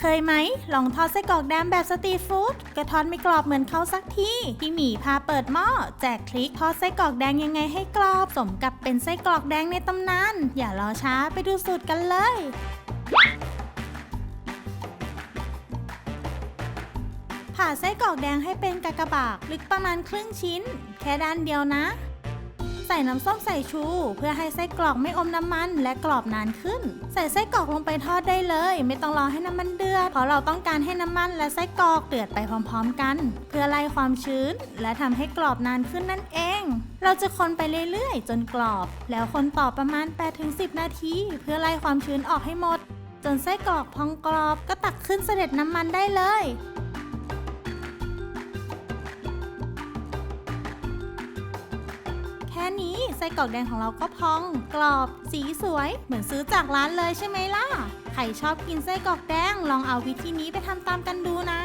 เคยไหมลองทอดไส้กรอกแดงแบบสตรีทฟู้ดกระทอดไม่กรอบเหมือนเขาสักทีพี่หมีพาเปิดหม้อแจกทริคทอดไส้กรอกแดงยังไงให้กรอบ สมกับเป็นไส้กรอกแดงในตำนาน อย่ารอช้าไปดูสูตรกันเลย ผ่าไส้กรอกแดงให้เป็นกากบาก ลึกประมาณครึ่งชิ้น แค่ด้านเดียวนะ ใส่น้ำส้มสายชู เพื่อให้ไส้กรอกไม่อมน้ำมันและกรอบนานขึ้น ใส่ไส้กรอกลงไปทอดได้เลย ไม่ต้องรอให้น้ำมันเดือดเพราะเราต้องการให้น้ำมันและไส้กรอกเดือดไปพร้อมๆกัน เพื่อไล่ความชื้น และทำให้กรอบนานขึ้นนั่นเอง เราจะคนไปเรื่อยๆ จนกรอบ แล้วคนต่อประมาณ 8-10 นาที เพื่อไล่ความชื้นออกให้หมด จนไส้กรอกพองกรอบก็ตักขึ้นเสด็จน้ำมันได้เลย ค่นี้ไส้กรอกแดงของเราก็พอง กรอบ สีสวย เหมือนซื้อจากร้านเลยใช่ไหมล่ะ ใครชอบกินไส้กรอกแดง ลองเอาวิธีนี้ไปทำตามกันดูนะ